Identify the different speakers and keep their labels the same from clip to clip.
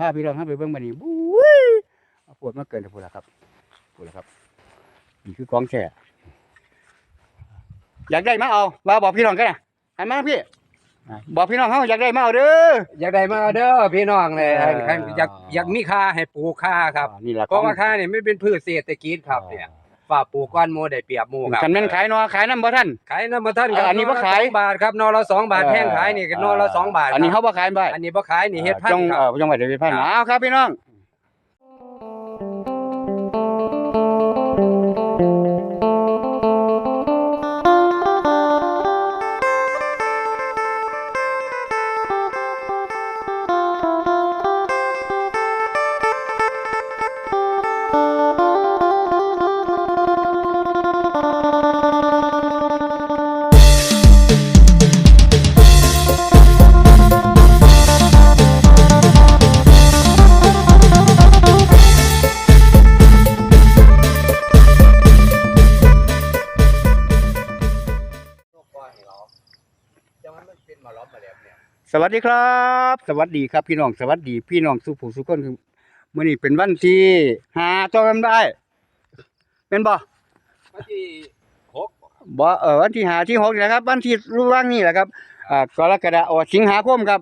Speaker 1: พาพี่น้องเข้าไปเบิ่งบัดนี้บุ้ยเอาปวดมาเกินแล้วพุ่นล่ะครับพุ่นล่ะครับนี่คือของแท้อยากได้มาเอาว่าบอกพี่น้องกันนะหันมาพี่อะบอกพี่น้องเฮาอยากได้มาเอาเด้อ
Speaker 2: อยากได้มาเด้อพี่น้องเลย
Speaker 1: เออ
Speaker 2: อยากอยากมีค่าให้ปลูกค่าครับ
Speaker 1: อ่านี่ล่ะ
Speaker 2: เพราะว่าค่านี่ไม่เป็นพืชเศรษฐกิจครับเนี่ย ฝ่าปลูกก้อนโมได้เปรียบหมู่ครับ
Speaker 1: คันแม่นขายเนาะขายนำบ่ท่าน
Speaker 2: ขายน้ำมาท่านครับ
Speaker 1: อันนี้บ่ขาย
Speaker 2: นละสองบาทครับนอละสองบาทแท่งขายนี่ก็นอละสองบาท
Speaker 1: อันนี้
Speaker 2: ครับ
Speaker 1: เขาบ่ขายบ่
Speaker 2: อันนี้บ่ขายนี่เฮ็ดพัน
Speaker 1: จง
Speaker 2: ธุ์ค
Speaker 1: เอ่
Speaker 2: รับ
Speaker 1: อจังหวัดเดชพันธุ์
Speaker 2: ครับ
Speaker 1: เอาครับพี่น้องสวัสดีครับ สวัสดีครับพี่น้องสวัสดีพี่น้องสุผู้สุคนคือมื้อนี้เป็นวันที่หาจำได้เป็นบ่
Speaker 2: วันที่หก
Speaker 1: บ่เออวันที่หาที่หกนี่แหละครับวันที่รู้ว่างนี่แหละครับอ่ากรกฎาคมสิงหาคมครับ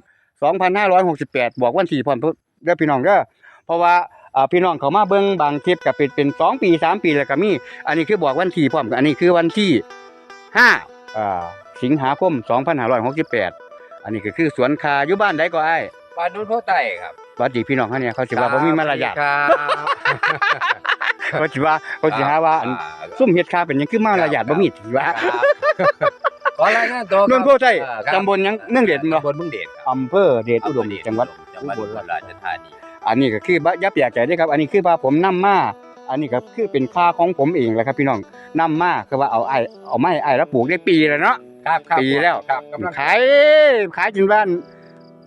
Speaker 1: 2568บอกวันที่พร้อมเด้อพี่น้องเด้อเพราะว่าอ่าพี่น้องเขามาเบิ่งบางคลิปก็เป็นเป็นสองปีสามปีแล้วก็มี อันนี้คือบอกวันที่พร้อมกันอันนี้คือวันที่ห้าอ่า สิงหาคม2568 อันนี้ก็คือสวนคาอยู่บ้านใดก็ไอ้าย
Speaker 2: บ้านโน้นโพใต้ครับ
Speaker 1: สวัสดีพี่น้องเขาเนี่ยเขาสิว่าบ่มีมารยาท
Speaker 2: ครับ
Speaker 1: เขาสิว่าเขาสิหาว่าอันซุ่มเฮ็ดคาเป็นหยังคือมารยาทบ่มีสิว่า
Speaker 2: ครับขอรายงานตัวครับ
Speaker 1: นนโพไทย
Speaker 2: อ่าครับ
Speaker 1: ตำบลหยังเมืองเดชบ่
Speaker 2: ตำบลเมืองเดชครับ
Speaker 1: อำเภอเดชอุดมจังหวัด
Speaker 2: จังหวัด
Speaker 1: อุ
Speaker 2: อุ
Speaker 1: บบล
Speaker 2: ลราชธานี
Speaker 1: อันนี้ก็คือบ่ยับอยากใจเด้อครับ อันนี้คือว่าผมนํมา อันนี้ก็คือเป็นค่าของผมเองแหละครับพี่น้องนํมาคือว่าเอาไอ้ายเอาไม้ไอ้ายแล้วปลูกได้ปีแล้วเนาะ
Speaker 2: ครับครับ
Speaker 1: ปีแล้ว
Speaker 2: ครับกำลัง
Speaker 1: ขายขายจนว่า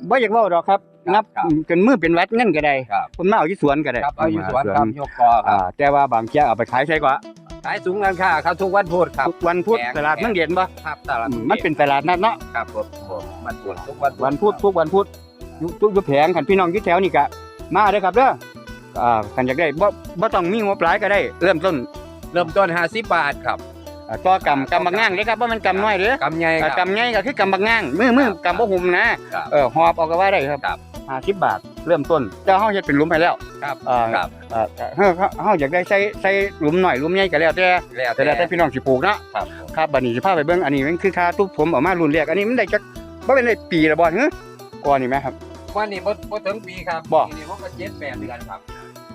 Speaker 1: บ่อยากเว้าดอกครับ
Speaker 2: ครับ
Speaker 1: นับ
Speaker 2: ครับ
Speaker 1: จนมือเป็นหวัดเงินก็ได้
Speaker 2: ครับ
Speaker 1: คุณมาเอาที่สวนก็ได้
Speaker 2: ครับเอาอยู่สวนครับยกกอค
Speaker 1: อ่า
Speaker 2: รับ
Speaker 1: แต่ว่าบางเที่ยเอาไปขายใช่กว่า
Speaker 2: ขายสูงกันค่าครับทุกวันพุธครับ
Speaker 1: ทุกวันพุธ
Speaker 2: แพง
Speaker 1: ตลาดเมืองเด่นบ่
Speaker 2: ครับตลาด
Speaker 1: อืมมันเป็นตลาดนัดเนาะ
Speaker 2: ครับผมผมมันพุธทุกวัน
Speaker 1: วันพุธทุกวันพุธอยู่ทุกอยู่แผงคันพี่น้องอยู่แถวนี่ก็มาเด้อครับเด้ออ่าคันอยากได้บ่บ่ต้องมีงบหลายก็ได้ เริ่มต้น
Speaker 2: เริ่มต้น50บาทครับ
Speaker 1: อ่า ต่อกำกำบักง่างเด้อครับบ่แม่นกำน้อยเด้อกำ
Speaker 2: ใหญ่ค
Speaker 1: อ่า
Speaker 2: รับ
Speaker 1: กำใหญ่ก็คือกำบักง่างมือมือกำบ่หุ่มนะครับเออหอบเออกก็ว่าได้ครับ
Speaker 2: ครับ
Speaker 1: 50บาทเริ่มต้นแต่เฮาเฮ็ดเป็นหลุมให้แล้ว
Speaker 2: ครับ
Speaker 1: อ่า
Speaker 2: ครับ
Speaker 1: อ่าเฮาเฮาเฮาอยากได้ใส่ใส่หลุมหน่อยหลุมใหญ่ก็แล้วแต่
Speaker 2: แล้ว
Speaker 1: แต่แล้วแต่พี่น้องสิปลูกเนาะ
Speaker 2: ครับ
Speaker 1: ครับบัดนี้สิพาไปเบิ่งอันนี้มันคือค่าตุ๊บผมออกมารุ่นแรกอันนี้มันได้จักบ่เป็นได้ปีละบ่ฮะก่อนนี่ไหมครับ
Speaker 2: วันนี้บ่บ่ถึงปีครับ
Speaker 1: บ่
Speaker 2: ปีนี้ผมก็7 8เดือนครับ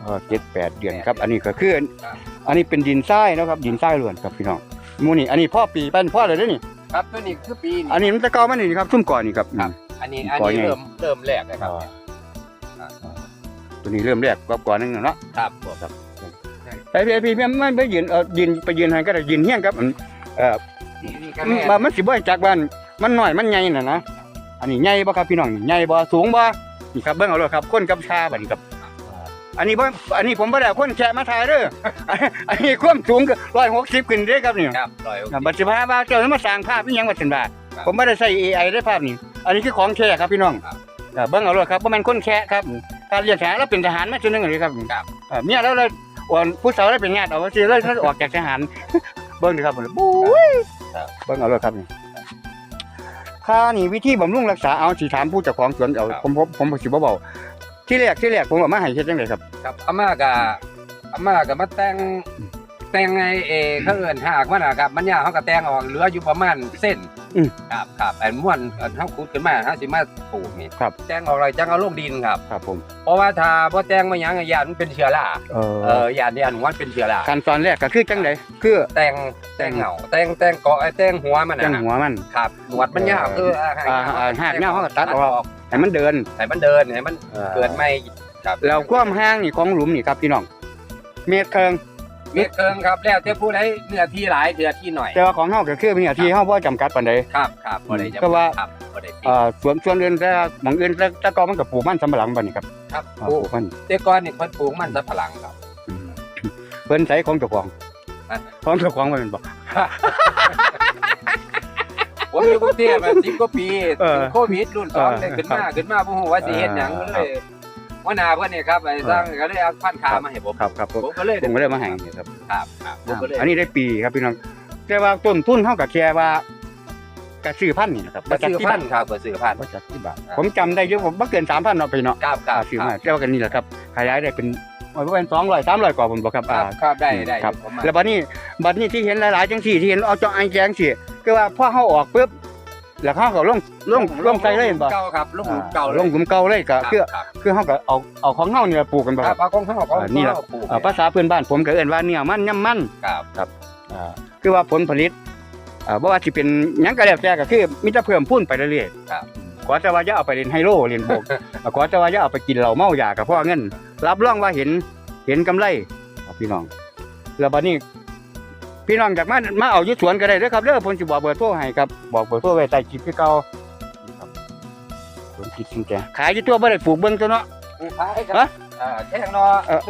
Speaker 1: เออเจ็ดแปดเดือนครับ อันนี้ก็คือ
Speaker 2: ครับ
Speaker 1: อันนี้เป็นดินทรายเนาะครับ ดินทรายล้วนครับพี่น้อง หมูนี่อันนี้พ่อปีเป็นพ่อเลยเด้อนี่
Speaker 2: ครับตัวนี้คือปีนี้
Speaker 1: อันนี้มันแตะเกามันนี่ครับซุ่มก่อนนี่ครับ
Speaker 2: ครับ อันนี้อัน
Speaker 1: ก่อน
Speaker 2: นี้
Speaker 1: ไง
Speaker 2: เริ่มเริ่มแรกเลยครับ
Speaker 1: อ่าตัวนี้เริ่มแรกกว่าก่อนนึงเนาะ
Speaker 2: ครับผม
Speaker 1: ไปพี่พี่พี่มันไปยืนเออยืนไปยืนให้ก็ได้ยืนเฮี้ยงครับอันเออ
Speaker 2: นี่ก็
Speaker 1: มัน
Speaker 2: แม่
Speaker 1: มันสิบ่ให้จากบ้านมันน้อยมันใหญ่น่ะนะอันนี้ใหญ่บ่ครับพี่น้องนี่ใหญ่บ่สูงบ่นี่ครับเบิ่งเอาเลยครับคนกับชาบัดนี้ครับ อันนี้บ่อันนี้ผมบ่ได้เอาคนแคะมาถ่ายเด้ออันนี้ความสูงก็160ขึ้นเด้อครับนี่
Speaker 2: ครับร้อยหกสิบ
Speaker 1: อ่าบัตรสิบห้าบาทเจ้านั้นมาสร้างภาพนี่ยังบัตรสิบบาท
Speaker 2: ครับ
Speaker 1: ผมไม่ได้ใส่ AI ได้ภาพนี่อันนี้คือของแท้ครับพี่น้อง
Speaker 2: ครับ
Speaker 1: อ่าเบิ่งเอาเลยครับว่ามันคนแค่ครับการเรียนทหารแล้วเป็นทหารมาจนนึงเลยครับ
Speaker 2: ครับ
Speaker 1: อ่าเมียแล้วเลยอ่อนผู้สาวได้เป็นญาติเอาไว้สิเลยถ้าออกจากทหาร เบิ่งดิครับผมบุ้ย
Speaker 2: ครับ
Speaker 1: เบิ่งเอาเลยครับนี่ค่านี่วิธีบำรุงรักษาเอาสิถามผู้เจ้าของสวนเอาผมผมผมสิบ่เบา ที่แรกที่แรกผมเอามาให้เฮ็ดจังไดครับ
Speaker 2: ครับอาม่าก็อาม่าก็มาแต่ง แต่งไงเอเขาเอิ้นหากมันน่ะครับ มันยาวเขาก็แต่งออกเหลืออยู่ประมาณเส้น
Speaker 1: อืม
Speaker 2: ครับครับไอ้ม้วนอันเฮาขุดขึ้นมาเฮาสิมาปลูกนี่
Speaker 1: ครับ
Speaker 2: แต่งออกอะไรจังเอาลงดินครับ
Speaker 1: ครับผม
Speaker 2: เพราะว่าถ้าบ่แต่งมาหยังอะยานมันเป็นเชื้อรา
Speaker 1: เอ
Speaker 2: เอ
Speaker 1: อ
Speaker 2: อยานยานมันเป็นเชื้อรา
Speaker 1: ขั้นตอนแรกก็คือจังไดคือ
Speaker 2: แต่งแต่งเหงาแต่งแต่งเกาะไอ้แต่งหัวมัน
Speaker 1: จั
Speaker 2: น่ะ
Speaker 1: งหัวมัน
Speaker 2: ครับหนวดมันยาวคืออ่า
Speaker 1: อ่าอ่าหากยาวเขาก็ตัดออก ให้มันเดิน
Speaker 2: ให้มันเดินให้มันเกิดไม่ครับ
Speaker 1: แล้วความห่างนี่ของหลุมนี่ครับพี่น้อง เมตรเคิง
Speaker 2: เม็ดเกิงครับแล้วแต่ผู้ใดเนื้อที่หลายเนื้อที่หน่อย
Speaker 1: แต่ว่าของเฮาก็คือมีหน้าที่เฮาบ่จำกัดปานใด
Speaker 2: ครับครับบ่ได้จะ
Speaker 1: ก็ว่า
Speaker 2: ครับบ่ได้ติด
Speaker 1: เอ่อส่วนส่วนอื่นแต่บางอื่นแต่แต่ก็มันก็ปลูกมันสำปะหลังบัดนี้ครับ
Speaker 2: ครับ
Speaker 1: อ่า
Speaker 2: ป
Speaker 1: ป
Speaker 2: ลู
Speaker 1: ลู
Speaker 2: ก
Speaker 1: กมัน
Speaker 2: แต่ก่อนนี่เพิ่นปลูกมันสับปะหลังครับ
Speaker 1: อืมเพิ่นใช้ของเจ้าของ
Speaker 2: ฮะ
Speaker 1: ของเจ้าของมันบ่
Speaker 2: ผมอยู่กรุงเทพมา10กว่าปี
Speaker 1: เออ
Speaker 2: โควิดรุ่นสอง
Speaker 1: เออ
Speaker 2: เลยขึ้นมาขึ้นมาบ่ฮู้ว่าสิเฮ็ดหยัง
Speaker 1: เออ
Speaker 2: เลยหั วหน้าเพิ่นนี่ครับไอ้สร้างก็เลยเอาพันขามาให้ผม
Speaker 1: ครับครับผม
Speaker 2: ผมก็เลย
Speaker 1: ผมก็เลยมาให้นี่ครับ
Speaker 2: ครับครับผมก็เลย
Speaker 1: อันนี้ได้ปีครับพี่น้องแต่ว่าต้นทุนเท่ากับแค่ว่าก็ซื้อพันธุ์นี่นะครับ
Speaker 2: มาซื้อพันธุ์ครับมาซื้อพันธุ์
Speaker 1: บ่จักที่บาท
Speaker 2: ครับ
Speaker 1: ผมจำได้เยอะผมบ่เกิน3,000เนาะพี่เนาะ
Speaker 2: ครับครับ
Speaker 1: อ่าซื้อมาแต่ว่ากันนี่แหละครับขยายได้เป็นว่าเป็น200 300กว่าผมบ่ครับ
Speaker 2: ค
Speaker 1: อ่า
Speaker 2: รับครับได้ได้
Speaker 1: ครับ
Speaker 2: ประมาณ
Speaker 1: แล้วบัดนี้บัดนี้ที่เห็นหลายๆจังซี่ที่เห็นเอาเจาะไอ้แจงสิคือว่าพอเฮาออกปุ๊บ แล้วเฮาก็ลงลงลงใส่เลยเห็นบ่
Speaker 2: เก่าครับลงหลุมเก่า
Speaker 1: ลงหลุมเก่าเลยก็
Speaker 2: รับ
Speaker 1: คือ
Speaker 2: ครับ
Speaker 1: คือเฮาก็เอาเอาของเฮานี่ปลูกกันบ่
Speaker 2: ค
Speaker 1: ค
Speaker 2: รั
Speaker 1: รั
Speaker 2: บบเอาของเขาของ
Speaker 1: อ่านี่แหละ
Speaker 2: เขาปลูก
Speaker 1: อ่าภาษาพื้นบ้านผมก็เอิ้นว่าเนี่ยมันย่ํมัน
Speaker 2: ครับ
Speaker 1: อ่าคือว่าผลผลิตอ่าบ่ว่าสิเป็นหยังก็แล้วแต่ก็คือมีแต่เพิ่มพูนไปเรื่อยๆ
Speaker 2: ครับ
Speaker 1: ขอแต่ว่าอย่าเอาไปเล่นไฮโลเล่นโบกอ่าขอแต่ว่าอย่าเอาไปกินเหล้าเมายากับพ่อเงินรับรองว่าเห็นเห็นกำไรครับพี่น้องแล้วบัดนี้ พี่น้องจากมามาเอาอยู่สวนก็ได้เด้อครับเด้อผมสิบอกเบอร์โทรให้ครับบอกเบอร์โทรไว้ใต้คลิปคือเก่านี่ครับสวนคิดจริงแกขายอยู่ตัวบ่ได้ปลูกเบิ่งตัวเนาะ
Speaker 2: ปลูกขายครั
Speaker 1: ฮะ
Speaker 2: บอ่าแท่งนอ
Speaker 1: เอ่อ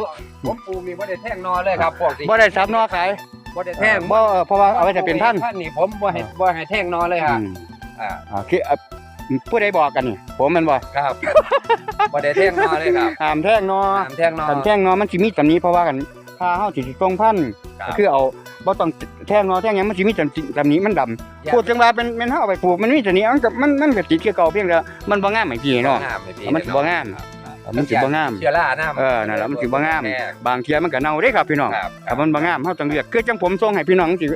Speaker 2: ผมปลูกนี่บ่ได้แท่งนอเลยครับพวกสิ
Speaker 1: บ่ได้สับเนอขาย
Speaker 2: บ่ได้แท่ง
Speaker 1: บ่เออเพราะว่าเอาไว้จะเป็นท่าน
Speaker 2: ท่านนี่ผมบ่ให้บ่ให้แท่งนอเลย
Speaker 1: อื
Speaker 2: ฮะ
Speaker 1: ม
Speaker 2: อ่า
Speaker 1: อ่าคืออะผู้ใดบอกกันนี่ผมแมันบ่
Speaker 2: ครับบ่ได้แท่งนอเลยครับ
Speaker 1: ห้ามแท่งเนอ
Speaker 2: ตามแท่งนอ
Speaker 1: กันแท่งเนอมันสิมีตำหนี้เพราะว่ากันถ้าเฮาสิสิตรงพันธุ์
Speaker 2: ครับ
Speaker 1: ก็คือเอา บ่ต้องแท่งเนอแท่งหยังมันสิมีตำตำหนี้มันดำพูดจังว่าเป็นแม่นเฮาเอาไปปลูกมันมีตำหนี้มันก็มันมันก็ติดคือเก่าเพียงแต่มันบ่งามให้พี่เนาะ
Speaker 2: งามไหพี่
Speaker 1: มันสิบ่งาม
Speaker 2: ครับ
Speaker 1: มันสิบ่งาม
Speaker 2: เชื้อราน้ำ
Speaker 1: เออนั่นแหละมันสิบ่งาม
Speaker 2: แน่
Speaker 1: บางเที่ยมันก็เน่าเด้ครับพี่น้อง
Speaker 2: ครับ
Speaker 1: ถ้ามันบ่งามเฮาต้องเลือกคือจังผมส่งให้พี่น้องสิ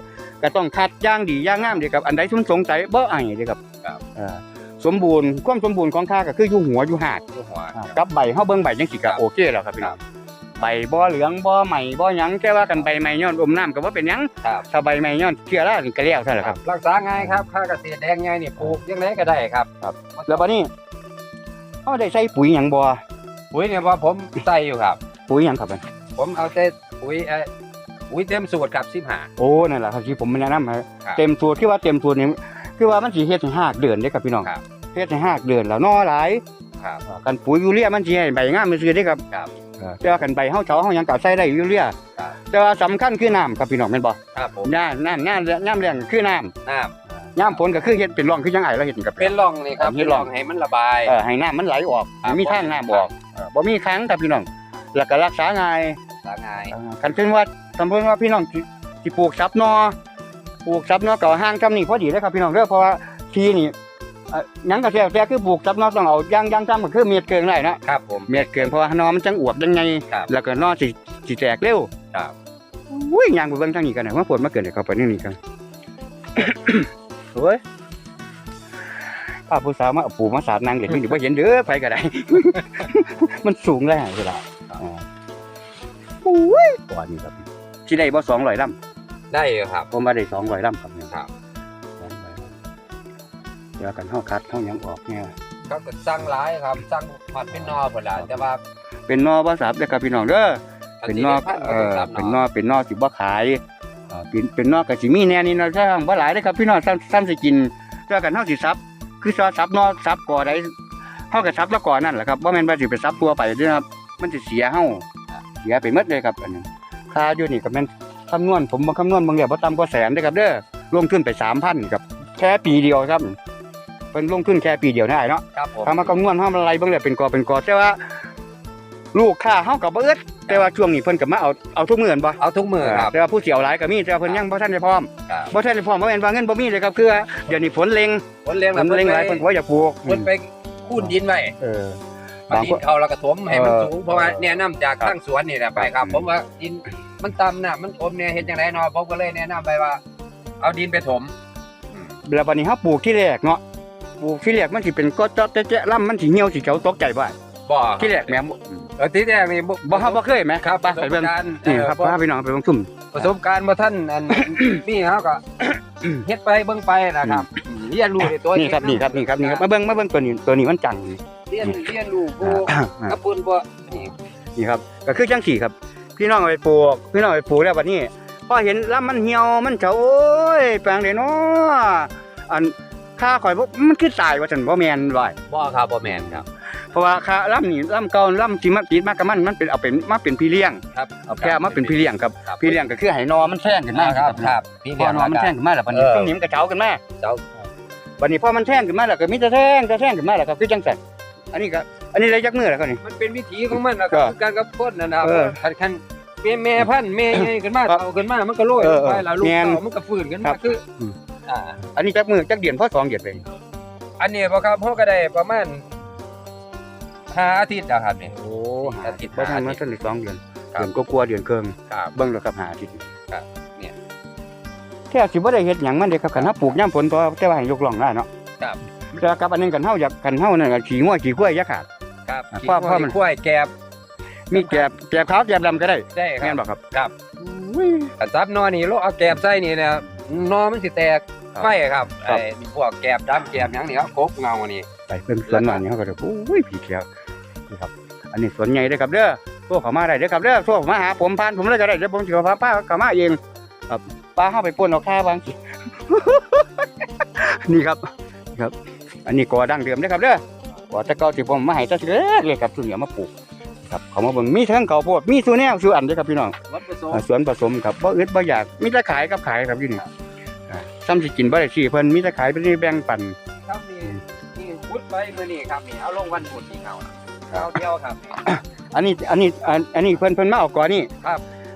Speaker 1: ก็ต้องคัดอย่างดีอย่างงามเด้ครับ อันใดที่มันสงสัยบ่อายเด้ครับ
Speaker 2: ครับ
Speaker 1: เออสมบูรณ์ความสมบูรณ์ของค่าก็คืออยู่หัวอยู่หาก
Speaker 2: ลูกหัว
Speaker 1: กับใบเฮาเบิ่งใบจังสิ
Speaker 2: ครั
Speaker 1: ก็
Speaker 2: บ
Speaker 1: โอเคแล้วครับพี่น้อง
Speaker 2: ครับ
Speaker 1: ใบบ่เหลืองบ่ใหม่บ่หยังแค่ว่ากันใบใหม่ย้อนอมน้ำก็บ่เป็นหยัง
Speaker 2: ครับ
Speaker 1: ถ้าใบใหม่ย้อนเชื้อรานี่ก็แล้วเท่านั้นแหละครับ
Speaker 2: รักษาง่ายครับค่าเกษตรแดงไงนี่ปลูกยังไงก็ได้ครับ
Speaker 1: ครับ แล้วบัดนี้เฮาได้ใส่ปุ๋ยหยังบ่
Speaker 2: ปุ๋ยเนี่ยว่าผมใส่อยู่ครับ
Speaker 1: ปุ๋ยหยังครับอัน
Speaker 2: ผมเอาแต่ปุ๋ยเอ่อปุ๋ยเต็มสูตรครับ15
Speaker 1: โอ้นั่นแหละครับที่ผมแนะนำให้
Speaker 2: ครับ
Speaker 1: เต็มสูตรคือว่าเต็มสูตรนี่คือว่ามันสิเฮ็ดให้หากเดือนเด้ครับพี่น้อง
Speaker 2: ครับ
Speaker 1: เฮ็ดให้หากเดือนแล้วนอหลาย
Speaker 2: ครับ
Speaker 1: อ่ากันปุ๋ยยูเรียมันสิให้ใบงามซื่อๆเด้ครับ
Speaker 2: ครับ
Speaker 1: เออแต่ว่ากันใบเฮาเฉาเฮาหยังก็ใส่ได้ยูเรีย
Speaker 2: ครับ
Speaker 1: แต่ว่าสำคัญคือน้ำครับพี่น้องแม่นบ่
Speaker 2: ครับผม
Speaker 1: น้ำน้ำน้ำน้ำแรงคือน้ำ
Speaker 2: น้
Speaker 1: ย่ามฝนก็คือเฮ็ดเป็นร่องคือจังไอ้เราเฮ็ดกับำ
Speaker 2: เป็นร่องนี่ครับ
Speaker 1: เฮ็ดร่อง
Speaker 2: ให้มันระบาย
Speaker 1: เออให้น้ำมันไหลออก
Speaker 2: ครับ
Speaker 1: มีทางน้ำออกเออบ่มีค้างครับพี่น้องแล้วก็รักษาง่าย
Speaker 2: สาง่าย
Speaker 1: เออคันเพิ่นว่าสมมุติว่าพี่น้องสิสิปลูกซับนอปลูกซับนอก็เอาห่างจำนี่พอดีเลยครับพี่น้องเด้อเพราะว่าทีนี่เอ่อห ยังก็แล้วแต่คือปลูกซับนอต้องเอาย่างย่างจำก็คือเม็ดเกินได้นะครับ
Speaker 2: ผม
Speaker 1: เม็ดเกินเพราะว่านอมันจังอวบจังไง
Speaker 2: ครับ
Speaker 1: แล้วก็นอสิสิแตกเร็ว
Speaker 2: ครับ
Speaker 1: อุ้ยย่างไปเบิ่งทางนี้กันนะว่าฝนมาเกิดให้เขาไปนี่นี่กัน โอ้ยพาผู้สาวมาเอาปูมาสาดนางเด็กมันอยู่บ่เห็นเด้อไปก็ได้ มันสูงแล้วเวลาอ่าโอ้ยตัวนี้ครับสิได้บ่200ลำ
Speaker 2: ได้อยู่ครับ
Speaker 1: ผมมาได้200ลำครับเนี่ย
Speaker 2: ครับ
Speaker 1: 200ลำเดี๋ยวกันเฮาคัดเฮาหยังออกเนี่ย
Speaker 2: เขาก็สั่งหลายครับสั่งมัดเป็นนอพุ่นล่ะแต่ว่า
Speaker 1: เป็นนอบ่สับเด้อครับพี่น้องเด้อเป็นนอก
Speaker 2: พัน
Speaker 1: เออ
Speaker 2: ก็
Speaker 1: เป็นนอกเป็นนอกสิบ่ขายเอ่อเป็นเป็นนอกก็สิมีแน่นี่เนาะถ้าบ่หลายเด้อครับพี่น้องซ้ำซ้ำสิกินถ้ากันเฮาสิซับ คือซอซับนอกซับก่อใดเฮาก็ซับแล้วก่อนั่นแหละครับบ่แม่นว่าสิไปซับตัวไปเด้อครับ มันสิเสียเฮาเสียไปหมดเลยครับอันนี้ค่าอยู่นี่ก็แม่นคำนวณผมบ่คำนวณบางเดียวบ่ต่ำกว่าแสนเด้อครับเด้อลงทุนไป3,000ครับแค่ปีเดียวครับเพิ่นลงทุนแค่ปีเดียวได้เนาะ
Speaker 2: ครับผม
Speaker 1: ถ้ามาคำนวณเฮามันอะไรเบิ่งแล้วเป็นกอเป็นกอแต่ว่า ลูกค้าเฮาก็บ่อึดแต่ว่าช่วงนี้เพิ่นก็มาเอาเอาทุกมื้อนั่นบ่
Speaker 2: เอาทุกมือครับ
Speaker 1: แต่ว่าผู้เสียวหลายก็มีแต่ว่าเพิ่นยังบ่ทันได้พร้อม
Speaker 2: ครับ
Speaker 1: บ่ทันได้พร้อมบ่แม่นว่าเงินบ่มีเลยครับคือว่าเดี๋ยวนี้ฝนเล็ง
Speaker 2: คนเลี้ยง
Speaker 1: ฝนเล็งหลายเพิ่นก็ว่าอยากปลูก
Speaker 2: เพิ่นไปคูนดินไว้
Speaker 1: เออ
Speaker 2: เอา
Speaker 1: บาง
Speaker 2: ดิ
Speaker 1: คน
Speaker 2: นเขาแล้วก็ถมให้มัน
Speaker 1: เออ
Speaker 2: สูงเพราะว่าแนะนำจาก
Speaker 1: ครับ
Speaker 2: ทางสวนนี่แหละไปครับ
Speaker 1: อืม
Speaker 2: ผมว่าดินมันต่ำน่ะมันถมเนี่ยเฮ็ดจังไดเนาะผมก็เลยแนะนำไปว่า เอาดินไปถมอืม
Speaker 1: แล้วบัดนี้เฮาปลูกที่แรกเนาะ ปลูกที่แรกมันสิเป็นก็จอดแจ๊ะๆล่ำมันสิเหี่ยวสิเขียวตกใจบ่
Speaker 2: บ่
Speaker 1: ที่แรกแหม่
Speaker 2: เออที่แรกนี่
Speaker 1: บ่เฮาบ่เคยแหม
Speaker 2: ครับ
Speaker 1: ไปไปเบิ่ง
Speaker 2: ประสบการณ์
Speaker 1: นี่ครับ
Speaker 2: เออ
Speaker 1: พาพี่น้องไปเบิ่งซุ่ม
Speaker 2: ประสบการณ์บ่ท่านอัน นี่เฮาก็เฮ็ดไปเบิ่งไปนะครับเรียนรู้ในตัว
Speaker 1: นี่ครับนี่ครับนี่ครับนี่ครับมาเบิ่งมาเบิ่งตัวนี้ตัวนี้มันจังนี่
Speaker 2: เรียนเรียนรู้ผู้
Speaker 1: อ่า
Speaker 2: กับปุ่นบ่นี่
Speaker 1: นี่ครับก็คือจังสี่ครับ พี่น้องเอาไปปลูกพี่น้องเอาไปปลูกแล้วบัดนี้พอเห็นลำมันเหี่ยวมันเฉาโอ้ยแปลงได้เนาะอัน ค่าข่อยบ่มันคือตายว่าซั่นบ่แม่นว่า
Speaker 2: บ่ครับบ่แม่นครับ
Speaker 1: เพราะว่าค่าลำนี่ลำเก่าลำที่มันติดมากับมันมันเป็นเอาเป็นมาเป็นพี่เลี้ยง
Speaker 2: ครับ
Speaker 1: เอาแค่มาเป็นพี่เลี้ยงครับ
Speaker 2: ครับ
Speaker 1: พี่เลี้ยงก็คือให้นอมันแท่งขึ้นมา
Speaker 2: ครับครับพี่
Speaker 1: พ
Speaker 2: เลี้
Speaker 1: อย
Speaker 2: ง
Speaker 1: นอมันแท่งขึ้นมาแล้วบัดนี้
Speaker 2: เออ
Speaker 1: ตรงนี้มันกระเจ้าขึ้นมา
Speaker 2: เจ้า
Speaker 1: บัดนี้พอมันแท่งขึ้นมาแล้วก็มีแต่แท่งแต่แท่งขึ้นมาแล้วครับคือจังซั่นอันนี้ก็อันนี้ได้จักมือแล้วครับนี่
Speaker 2: มันเป็นวิถีของมันนะครับ
Speaker 1: ก็
Speaker 2: คือการกับคนนะนะครับ
Speaker 1: เออ
Speaker 2: คันคันเป็นแม่พันธุ์แม่ใหญ่ขึ้นมา
Speaker 1: ครับ
Speaker 2: เต่าขึ้นมามันก็โรย
Speaker 1: เอ
Speaker 2: ล
Speaker 1: อง
Speaker 2: ไปแล้วลูก
Speaker 1: แม่น
Speaker 2: เต่ามันก็ฟื้นขึ้น
Speaker 1: ครั
Speaker 2: มา
Speaker 1: บ
Speaker 2: คือ
Speaker 1: อืม
Speaker 2: อ่า
Speaker 1: อันนี้จักมือจักเดือนพอสองเดือนไป
Speaker 2: อันนี้บ่ครับเฮาก็ได้ประมาณห้าอาทิตย์แล้วครับนี่
Speaker 1: โอ้
Speaker 2: อาทิตย์
Speaker 1: บ่ทัน
Speaker 2: อาทิ
Speaker 1: มา
Speaker 2: ตย์
Speaker 1: ทันได้สองเดือน
Speaker 2: ครับ
Speaker 1: เดือนก็กลัวาๆเดือนเคิง
Speaker 2: ครับ
Speaker 1: เบิ่งแล้วครับหาอาทิตย์
Speaker 2: ครับเนี่ย
Speaker 1: แค่สิบ่ได้เฮ็ดหยังมันเด้ครับคันเฮาปลูกยามฝนตัวแต่ว่าให้ยกล่องได้เนาะ
Speaker 2: ครับ
Speaker 1: แต่กับอันหนึงกันเฮาอยากกันเฮานั่นก็ขี้งัวขี้ควายอย่าขาด
Speaker 2: ครับ
Speaker 1: อะ
Speaker 2: ขี้
Speaker 1: เพราะเพราะมัน
Speaker 2: กล้วยแกบ
Speaker 1: มีแกบแกบขาวแกบดำก็ได้
Speaker 2: ได้ค
Speaker 1: แม่น
Speaker 2: รับ
Speaker 1: บ่ครับ
Speaker 2: ครับกันซับนอนี่โลเอาแกบใส่นี่นะ นอมันสิแตก
Speaker 1: ครับ
Speaker 2: ไฟครับ
Speaker 1: ครับ
Speaker 2: ไอ้พวกแกบดำแกบหยังนี่ครับกบเงานี่
Speaker 1: ไปเบิ่งสวนมานี่เฮาก็จะโอ้ยผีเขียวนี่ครับ อันนี้สวนใหญ่เด้อครับเด้อโทรเข้ามาได้เด้อครับเด้อโทรเข้ามาหาผมผ่านผมเลยก็ได้เดี๋ยวผมสิเอาพาป้าเข้ามาเองครับป้าเฮาไปป่นเอาค่าบางสิ นี่ครับนี่ครับ อันนี้กอดั้งเดิมเด้อครับเด้อกอแต่เก่าที่ผมมาให้ตั้งแต่เล็กเลยครับส่วนเหนียวมาปลูก ครับเขามาเบิ่งมีทั้งข้าวโพดมีส่วนแนวส่วนอันเด้อครับพี่น้อง
Speaker 2: วัดผสม
Speaker 1: อ่าสวนผสมครับบ่อึดบ่อยากมีแต่ขายกับขายครับอยู่นี่อ่าซ้ำสิกินบ่ได้สิเพิ่นมีแต่ขายเป็นแบ่งปัน
Speaker 2: ครับนี่นี่พุดไปมื้อนี้ครับนี่เอาลงวันพุธนี่เงาเอาเดียวครับ
Speaker 1: อันนี้อันนี้อันอันนี้เพิ่นเพิ่นมาเอาก่อนนี่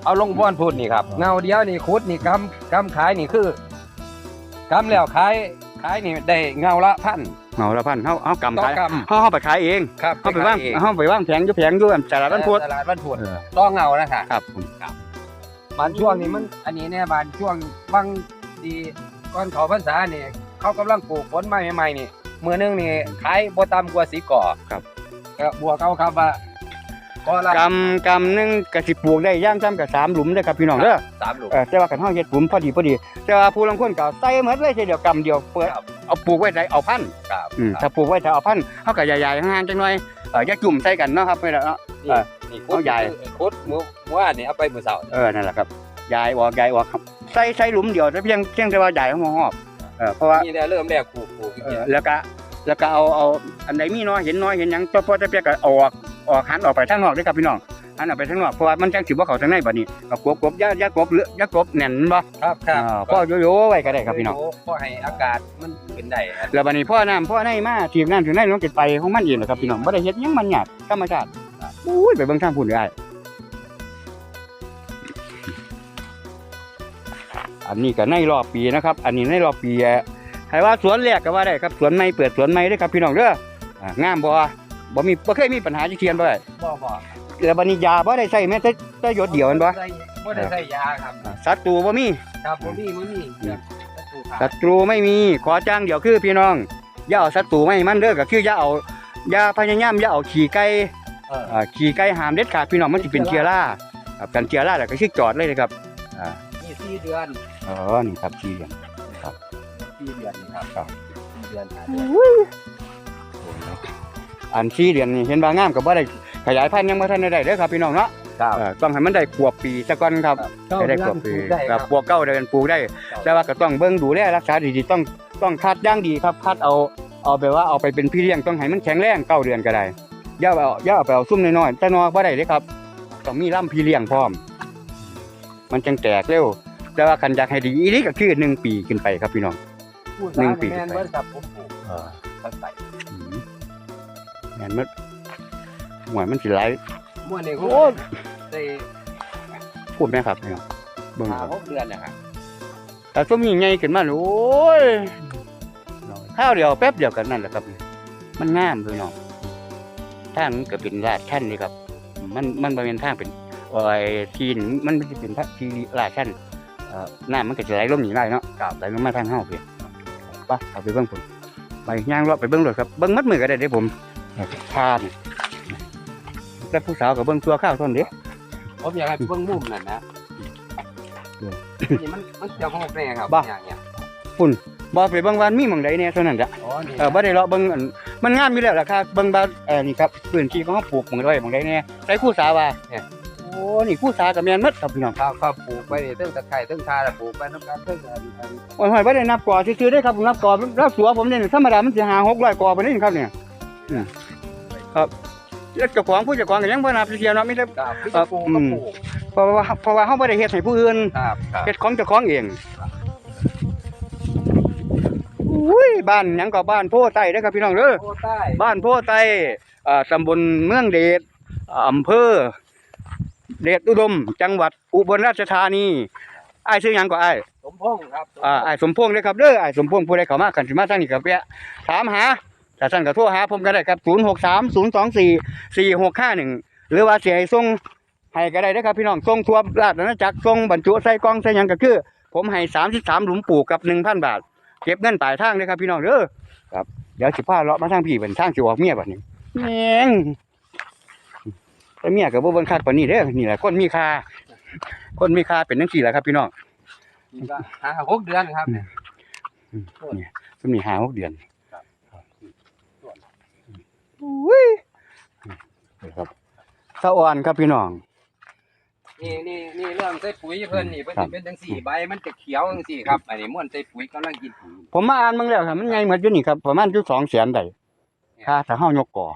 Speaker 2: เอาลงวันพุธนี่ครับเงาเดียวนี่คุดนี่กำกำขายนี่คือกำแล้วขาย ขายนี่ได้เงาละพัน
Speaker 1: เฮาละพันเฮาเฮากำ
Speaker 2: ต่อ
Speaker 1: ขาย
Speaker 2: ก
Speaker 1: เฮาเฮาไปขายเองำ
Speaker 2: ครับ
Speaker 1: เฮาไปวาง
Speaker 2: ขยเอง
Speaker 1: เฮาไปวางแผงอยู่แผงอยู่อันตลาดบ้านพุธ
Speaker 2: ตลาดวันพุธ
Speaker 1: เออ
Speaker 2: ต่อเงานะครับ
Speaker 1: ครับผม
Speaker 2: บานช่วงนี้มันอันนี้เนี่ยบานช่วงบางดีก่อนเขาพรรษาเนี่ยเขากำลังปลูกผลไม้ใหม่ๆนี่มือหนึงนี่ขายบ่ต่ำกว่าสีก่อ
Speaker 1: ครับ
Speaker 2: ก็บวกเอาครับว่า ก็ละ
Speaker 1: กำกำหนึงก็สิปลูกได้ย่างซ้ำกับสามหลุมเด้อครับพี่น้องเด้อ
Speaker 2: สามลูก
Speaker 1: เออแต่ว่าคันเฮาเฮ็ดหลุมพอดีพอดี แต่ว่าผู้ลางคนก็ใส่หมดเลยทีเดียวกำเดียวเปิด
Speaker 2: ครับ
Speaker 1: เอาปลูกไว้ได้เอาพัน
Speaker 2: ครับ
Speaker 1: อืม
Speaker 2: ครั
Speaker 1: ถ้า
Speaker 2: บ
Speaker 1: ปลูกไว้ถ้าเอาพันเฮาก็ใหญ่ๆห่างๆจังหน่อยเอออย่าจุ่มใส่กันเนาะครับไม่ได้เนาะ
Speaker 2: นี่
Speaker 1: เออ
Speaker 2: นี่คุ
Speaker 1: เอา
Speaker 2: ด
Speaker 1: ใหญ่
Speaker 2: คุดมือมือว่านนี่เอาไปมือเสาร์
Speaker 1: เออนั่นแหละครับยายออกยายออกครับใส่ใส่หลุมเดียวแต่เพียงเพียงแต่ว่ายายเขาหอบเออเพราะว่า
Speaker 2: นี่ได้เริ่มแรกปลูกปลูก
Speaker 1: เออแล้วก็ แล้วก็เอาเอาอันใดมีน้อยเห็นน้อยเห็นหยังพอพอจะเปียกก็เอาออกออกหันออกไปทางนอกเด้วยครับพี่น้องหันออกไปทางนอกเพราะว่ามันจังสิบ่เข้าทางในบัดนี้ก็กบกบอย่าอย่ากบเหลืออย่ากบแน่นบ่
Speaker 2: ครับครั
Speaker 1: อ่า
Speaker 2: บ
Speaker 1: พ่อโยโย่ไว้ก็ได้ครับพี่น้อง
Speaker 2: พอให้อากาศมันเป็นได้ครับ
Speaker 1: แล้วบัดนี้พ่อน้ำพ่อในมาทีมน้ำถึงในมันก็ไปของมันเองแหละครับพี่น้องบ่ได้เฮ็ดหยังมันยากธรรมชาติอุ้ยไปเบิ่งทางพุ่นได้อันนี้ก็ในรอบปีนะครับ อันนี้ในรอบปีอะ ให้ว่าสวนแรกก็ว่าได้ครับสวนใหม่เปิดสวนใหม่เด้อครับพี่น้องเด้ออ่างามบ่บ่มีบ่เคยมีปัญหาจักเทียนบ่ได้
Speaker 2: บ่บ่
Speaker 1: แล้วบัดนี้ยาบ่ได้ใช้แม้แต่แต่หยดเดียวแม่นบ่
Speaker 2: ใส่บ่ได้ใส่ยาครับ
Speaker 1: อ่าศัตรูบ่มี
Speaker 2: ครับบ่มีบ่มีครับปลูกค
Speaker 1: ศั
Speaker 2: รับ
Speaker 1: ตรูไม่มีขอจ้างเดี๋ยวคือพี่น้องอย่าเอาศัตรูไม่มันเด้อก็คืออย่าเอาอย่าพยายามอย่าเอาขี่ไก่
Speaker 2: เออ
Speaker 1: อ่าขี่ไก่หามเด็ดขาดพี่น้องมันสิเป็นเชื้อราครับกันเชื้อราแล้วก็คือจอดเลยนะครับอ่า
Speaker 2: นี่สี่เดือน
Speaker 1: อ๋อนี่ครับสี่เหลี่ยม
Speaker 2: สี่เดือนนี่ครับ
Speaker 1: ครับ
Speaker 2: สี่เดือนห้าเดือน
Speaker 1: อันสี่เหลี่ยมนี่เห็นว่างามก็บ่ได้ขยายพันธุ์ยังบ่ทันได้เด้อครับพี่น้องเนาะ
Speaker 2: ครับ
Speaker 1: เอ่อต้องให้มันได้ขวบปีซะก่อนครับให้ได้ขวบปี
Speaker 2: ได้
Speaker 1: ค
Speaker 2: ค
Speaker 1: รั
Speaker 2: รั
Speaker 1: บบปลูกเก้าเดือนปลูกได้ แต่ว่าก็ต้องเบิ่งดูแลรักษาดีๆต้องต้องคัดอย่างดีครับคัดเอาเอาแบบว่าเอาไปเป็นพี่เลี้ยงต้องให้มันแข็งแรงเก้าเดือนก็ได้อย่าเอาอย่าเอาไปเอาซุ่มน้อยๆแต่นอบ่ได้เด้ครับต้องมีล่ำพี่เลี้ยงพร้อม มันจังแตกเร็วแต่ว่าคันอยากให้ดีอีนี่ก็คือหนึ่งปีขึ้นไปครับพี่น้อง
Speaker 2: พูด
Speaker 1: หนึ่ง
Speaker 2: สาม
Speaker 1: ปี
Speaker 2: แม่นเบิดครับผมปลูกตั้งแต่
Speaker 1: อืมแม่นมันหวยมันสิหลาย
Speaker 2: เมื่อนี้
Speaker 1: โอ้
Speaker 2: โอ้ได้
Speaker 1: พูดไหมครับพี่น้องเบิ่ง
Speaker 2: ห้า
Speaker 1: ครับ
Speaker 2: หกเดือนนะครับ
Speaker 1: แต่ส้มยิ่งใหญ่ขึ้นมาโอ้ยข้าวเดียวแป๊บเดียวกันนั่นแหละครับ มันงามเลยเนาะทางมันก็เป็นลาดชั้นนี่ครับ มันมันบริเวณทางเป็นโอ้ยทีนมันไม่ใช่เป็นพระทีลาดชั้นเอ่อน้ำมันก็จะไหลลงหนีได้เนาะกับไหลลงมาทางเฮาเพียไปเอาไปเบิ่งผมไปย่างรอบไปเบิ่งเลยครับเบิ่งมัดมือก็ได้เด้ผมทานแล้วผู้สาวกับเบิ่งตัวข้าวต้นเด้
Speaker 2: ผมอยากให้เบิ่งมุมนั่นนะ
Speaker 1: เดี๋ยว
Speaker 2: นี่มันมันจะหกแน่ครับ
Speaker 1: บ้า
Speaker 2: อย่างเงี้ย
Speaker 1: บอกไปเบิ่งวามันมีหม่องใดเนี่ยเท่านั้นจ้ะ
Speaker 2: อ๋อนี่
Speaker 1: เออบ่ได้เลาะเบิ่งอันมันงามอยู่แล้วล่ะครับเบิ่งบ่าเออนี่ครับพื้นที่ของเฮาปลูกหม่องไว้หม่องใดแน่ใส่คู่สาว่าเนี่ยโอ้นี่คู่สาก็แม่นหมดครับพี่น้อง
Speaker 2: ข้าวข้าวปลูกไปนี่เติ้งตะไคร้เติ้งทาแล้วปลูกไปน้ำกันเติ้งอันอัน
Speaker 1: โอ้ยหอยบ่ได้นับกอซื่อๆเด้ครับผมนับกอรับสัวผมเนี่ยธรรมดามันสิหา600กอปานนี้ครับเนี่ยอืมครับแล้วเจ้าของผู้เจ้าของก็ยังบ่นับเสียเนาะมีแต่
Speaker 2: ครับพี่
Speaker 1: เอ่อ
Speaker 2: จะปลูก
Speaker 1: อื
Speaker 2: ก็
Speaker 1: ม
Speaker 2: ปลูก
Speaker 1: เพราะว่าเพราะว่าเฮาบ่ได้เฮ็ดให้ผู้อื่น
Speaker 2: ครับครับ
Speaker 1: เฮ็ดของเจ้าของเองอุ้ยบ้านหยังก็บ้านโพไต้เด้อครับพี่น้องเด้อ
Speaker 2: โอ้ใต้
Speaker 1: บ้านโพไตอ่าตำบลเมืองเดชอำเภอ เดชอุดม จังหวัดอุบลราชธานีอ้ายชื่อหยังก็อ้าย
Speaker 2: สมพงษ์ครับ
Speaker 1: อ่าอ้ายสมพงษ์เด้อครับเด้ออ้ายสมพงษ์ผู้ใดเข้ามากันสิมาทางนี้ก็แวะถามหาถ้าท่านก็โทรหาผมก็ได้ครับ0630244651 หรือว่าสิให้ส่งให้ก็ได้เด้อครับพี่น้องส่งทั่วราชอาณาจักรส่งบรรจุใส่กล่องใส่หยังก็คือ ผมให้33หลุมปลูกกับ 1,000 บาท เก็บเงินปลายทางเด้อครับพี่น้องเด้อครับเดี๋ยวสิพาเลาะมาทางพี่เป็นทางสิออกเมียบัดนี้แม่ง แต่เมียก็บ่เบิ่งคักปานนี้เด้อนี่แหละคนมีค่าคนมีค่าเป็นจังซี่แหละครับ พี่น้อง
Speaker 2: นี่ก็ห้าหกเดือนครับเนี่ย
Speaker 1: ซุมนี้5 6เดือน
Speaker 2: ครับ
Speaker 1: อุ้ยนี่ครับสะอ่อนครับพี่น้อง
Speaker 2: นี่นี่นี่เรื่องใส่ปุ๋ยเพิ่นนี่เพิ่น
Speaker 1: ครั
Speaker 2: สิ
Speaker 1: บ
Speaker 2: เป็นจังซี่ใบมันจะเขียวจังซี่ครับอันนี้ม่วนใส่ปุ๋ยกำลังกินปุ๋ย
Speaker 1: ผมมาอ่านเบิ่งแล้วครับมันใหญ่เหมือนอยู่นี่ครับประมาณอยู่2แสนได้ค่าถ้าเฮายกก่อ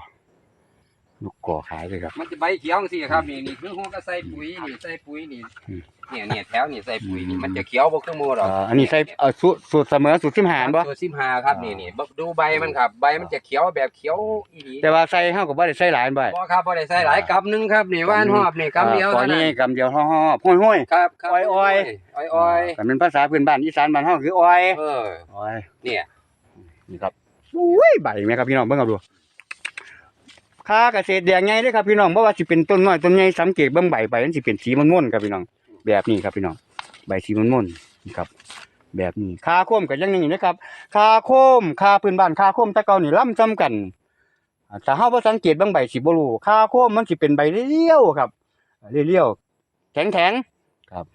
Speaker 1: ยกก่อขายเลยครับ
Speaker 2: มันจะใบเขียวจังซี่ครับนี่นี่คือฮู้ก็ใส่ปุ๋ยนี่ใส่ปุ๋ยนี่
Speaker 1: อืม
Speaker 2: เนี่ยเนี่ยแถวนี่ใส่ปุ๋ยนี่มันจะเขียวบ่คือหมู่ดอก
Speaker 1: อ่าอันนี้ใส่เอ่อสูตรสูตรเสมอสูตรสิมหารบ่
Speaker 2: ตัว15ครับนี่นี่เบิ่งดูใบมันครับ ใบมันจะเขียวแบบเขียวอีหลี
Speaker 1: แต่ว่าใส่เฮาก็บ่ได้ใส่หลายอันบ่
Speaker 2: บ่ครับบ่ได้ใส่หลายกำหนึงครับนี่ว่านหอบนี่กำเดียว
Speaker 1: ก่อ
Speaker 2: เท่านนั้น
Speaker 1: นี้กำเดียวห่อๆห้อย
Speaker 2: ครับครับ
Speaker 1: อ้อยอ้อย
Speaker 2: อ้อย
Speaker 1: ๆ
Speaker 2: อ้อย
Speaker 1: แต่เป็นภาษาพื้นบ้านอีสานบ้านเฮาคืออ้อย
Speaker 2: เออ
Speaker 1: อ้อย
Speaker 2: เนี่ย
Speaker 1: นี่ครับอุ้ยใบแม่ครับพี่น้องเบิ่งเอาดู ค่าเกษตรแดงใหญ่เด้อครับพี่น้องบ่ว่าสิเป็นต้นน้อยต้นใหญ่สังเกตเบิ่งใบไปมันสิเป็นสีม่วนๆครับพี่น้อง แบบนี้ครับพี่น้อง ใบสีม่วนๆนี่ครับ แบบนี้ค่าโคมก็ยังนี่นะครับค่าโคมค่าพื้นบ้านค่าโคมตะเก่านี่ล่ำจำกันอ่ห้าเฮาบ่สังเกตเบิ่งใบสิบ่รู้ค่าโคมมันสิเป็นใบเรียวครับเรียวๆแข็งครับ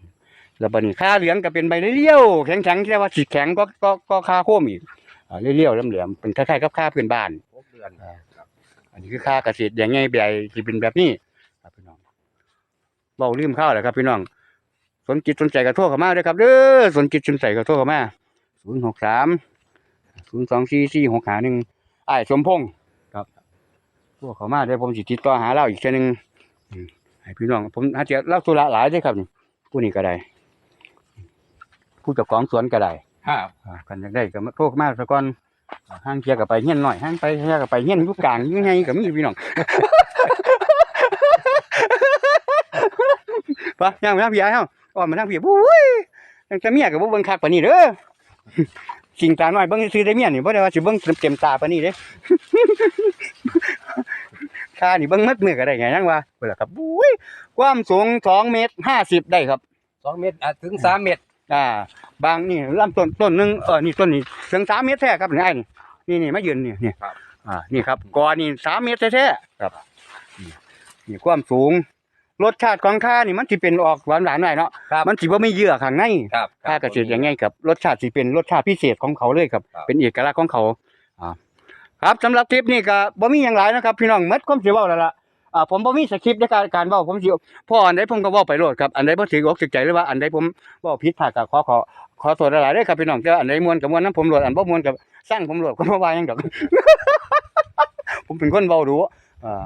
Speaker 1: แล้วบัดนี้ค่าเหลืองก็เป็นใบเรียวแข็งๆที่เรียกว่าสีแข็งก็ก็ก็ค่าโคมอีกอ่าเรียวๆเหลี่ยมๆเป็นคล้ายๆกับค่าพื้นบ้าน
Speaker 2: น
Speaker 1: อ่าอันนี้คือค่าเกษตรอย่างไงใบที่เป็นแบบนี้ครับพี่น้องเบาลืมข้าวเลยครับพี่น้อง สนจิตสนใจก็โทรเข้ามาเด้อครับเด้อสนจิตสนใจก็โทรเข้ามาศูนย์หกสามศูนย์สองสี่สี่หกหาหนึ่งอ้ายสมพงษ์ครับโทรเข้ามาเดี๋ยวผมสิติดต่อหาเราอีกเช่นหนึ่งอืมให้พี่น้องผมอาจจะเล่าธุระหลายเด้อครับนี่ผู้นี้ก็ได้ผู้เจ้าของสวนก็ได้
Speaker 2: ครับ
Speaker 1: อ่ากันอยากได้ก็มาโทรมาซะก่อนอ่า ห้างเกียร์ก็ไปเฮียหน่อยห้างไปเฮียก็ไปเฮียนอยู่กลางยู่ไงก็มีพี่น้องปะย่างไปทางพี่ไอ้เฮาอ้อมมาทางพี่บุ้ยตั้งแต่เมียก็บ่เบิ่งคักปานนี้เด้อสิ่งตาหน้อยเบิ่งซื้อได้เมียนี่บ่ได้ว่าสิเบิ่งเต็มตาปานนี้เด้ค่านี่เบิ่งมัดมือก็ได้ไงยังว่าเพิ่นล่ะครับบุ้ยความสูง2เมตร50ได้ครับ
Speaker 2: สองเม็ดอะถึงสามเม็ด
Speaker 1: อ่าบางนี่ลำต้นต้นหนึงเออนี่ต้นนี้ถึง3เมตรแท้ครับนี่ไอ้นี่นี่นี่มายืนนี่นี่
Speaker 2: ครับ
Speaker 1: อ่านี่ครับกอนี่3เมตรแท้ๆครับนี่นี่ความสูงรสชาติของข้านี่มันสิเป็นออกหวานหวานๆหน่อยเนาะ
Speaker 2: ครับ
Speaker 1: มันสิบ่มีเยื่อข้างใน
Speaker 2: ครับ
Speaker 1: ข้าเกษตรอย่างไงกับรสชาติสิเป็นรสชาติพิเศษของเขาเลยครับ
Speaker 2: ครับ
Speaker 1: เป็นเอกลักษณ์ของเขาอ่าครับสำหรับคลิปนี้ก็บ่มีหยังหลายนะครับ พี่น้องหมดความสิเว้าแล้วล่ะ อ่าผมบ่มีสคริปต์ในการการเว้าผมสิพออันใดผมก็เว้าไปโลดครับอันใดบ่ถืออกถือใจหรือว่าอันใดผมเว้าผิดพลาดก็ขอขอขอโทษหลายๆเด้อครับพี่น้องแต่ว่าอันใดม่วนก็ม่วนนํผมโลดอันบ่ม่วนก็สร้างผมโลดก็บ่ว่าหยังดอก ผมเป็นคนเว้าดูอ่า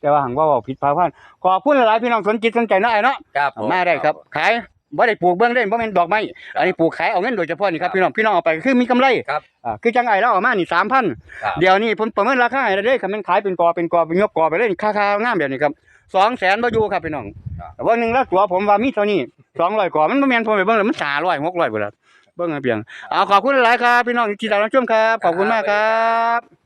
Speaker 1: แต่ว่าหังว่าเว้าผิดพลาดพลาดขอบคุณหลายๆพี่น้องสนจิตสนใจเนาะไอ้เนาะ
Speaker 2: ครับผ
Speaker 1: มาได้ครับขาย บ่ได้ปลูกเบื้องเล่นบ่แม่นดอกไม้อันนี้ปลูกขายเอาเงินโดยเฉพาะนี่ครับพี่น้องพี่น้องเอาไปคือมีกำไร
Speaker 2: ครับ
Speaker 1: อ่าคือจังไอ้แล้วเอามานี่
Speaker 2: ครับ
Speaker 1: 3,000เดี๋ยวนี้ผมประเมินราคาให้ได้เด้คันแม่นขายเป็นกอเป็นกอเป็นยกกอไปเลยค่าๆงามแบบนี้ครับ200,000บ่อยู่ครับพี่น้อง
Speaker 2: ครับ
Speaker 1: แต่ว่าหนึงแล้วตัวผมว่ามีเท่านี้200กอมันบ่แม่นผมไปเบิ่งแล้วมัน500 600พุ่นล่ะเบิ่งให้เพียงเอาขอบคุณหลายๆครับพี่น้องที่ติดตามรับชมครับขอบคุณมากครับ